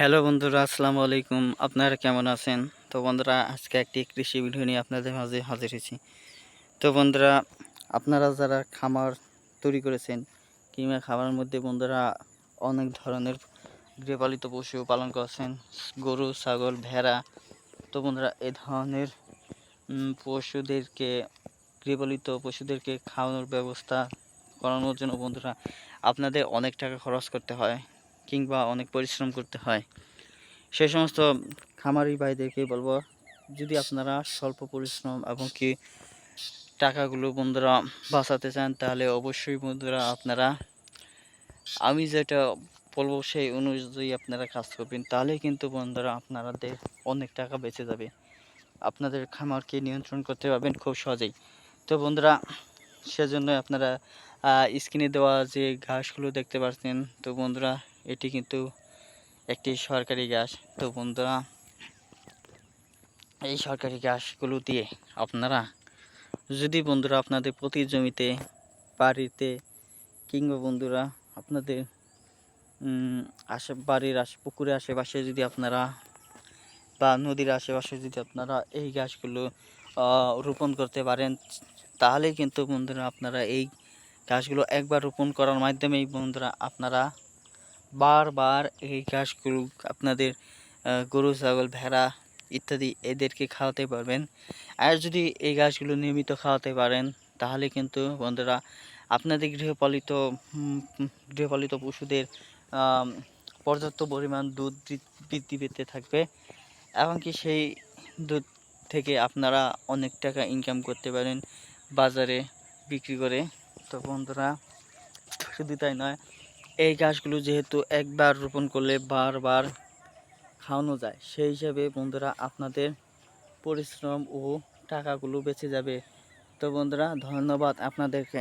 Hello বন্ধুরা, আসসালামু আলাইকুম। আপনারা কেমন আছেন? তো বন্ধুরা, আজকে একটি কৃষি ভিডিও নিয়ে আপনাদের মাঝে হাজির হয়েছি। তো বন্ধুরা, আপনারা যারা খামার তৈরি করেছেন কিংবা খামারের মধ্যে বন্ধুরা অনেক ধরনের গৃহপালিত পশু পালন করছেন, গরু, ছাগল, ভেড়া, তো বন্ধুরা এই ধরনের পশুদেরকে, গৃহপালিত পশুদেরকে খাওয়ানোর ব্যবস্থা করানোর জন্য বন্ধুরা, আপনাদের অনেক টাকা খরচ করতে হয়। কিংবা অনেক পরিশ্রম করতে হয়। সেই সমস্ত খামারি ভাইদেরকে বলব, যদি আপনারা স্বল্প পরিশ্রম এবং কি টাকাগুলো বন্ধুরা বাঁচাতে চান, তাহলে অবশ্যই বন্ধুরা আপনারা, আমি যেটা বলব সেই অনুযায়ী আপনারা কাজ করবেন, তাহলে কিন্তু বন্ধুরা আপনাদের অনেক টাকা বেঁচে যাবে। আপনাদের খামারকে নিয়ন্ত্রণ করতে পারবেন খুব সহজেই। তো বন্ধুরা সেজন্য আপনারা স্ক্রিনে দেওয়া যে ঘাসগুলো দেখতে পাচ্ছেন, তো বন্ধুরা এটি কিন্তু একটি সরকারি ঘাস তো বন্ধুরা, এই সরকারি ঘাসগুলো দিয়ে আপনারা যদি বন্ধুরা আপনাদের প্রতি জমিতে, বাড়িতে কিংবা বন্ধুরা আপনাদের আশে বাড়ির আশে, পুকুরের আশেপাশে যদি আপনারা বা নদীর আশেপাশে যদি আপনারা এই গাছগুলো রোপণ করতে পারেন, তাহলেই কিন্তু বন্ধুরা আপনারা এই গাছগুলো একবার রোপণ করার মাধ্যমেই বন্ধুরা আপনারা বারবার এই ঘাসগুলো আপনাদের গরু, ছাগল, ভেড়া ইত্যাদি এদেরকে খাওয়াতে পারবেন। আর যদি এই ঘাসগুলো নিয়মিত খাওয়াতে পারেন, তাহলে কিন্তু বন্ধুরা আপনাদের গৃহপালিত গৃহপালিত পশুদের পর্যাপ্ত পরিমাণ দুধ বৃদ্ধি পেতে থাকবে। এমনকি সেই দুধ থেকে আপনারা অনেক টাকা ইনকাম করতে পারেন বাজারে বিক্রি করে। তো বন্ধুরা, শুধু তাই নয় এই গাছগুলো যেহেতু একবার রোপণ করলে বারবার খাওয়ানো যায়, সেই হিসাবে বন্ধুরা আপনাদের পরিশ্রম ও টাকাগুলো বেঁচে যাবে। তো বন্ধুরা, ধন্যবাদ আপনাদেরকে।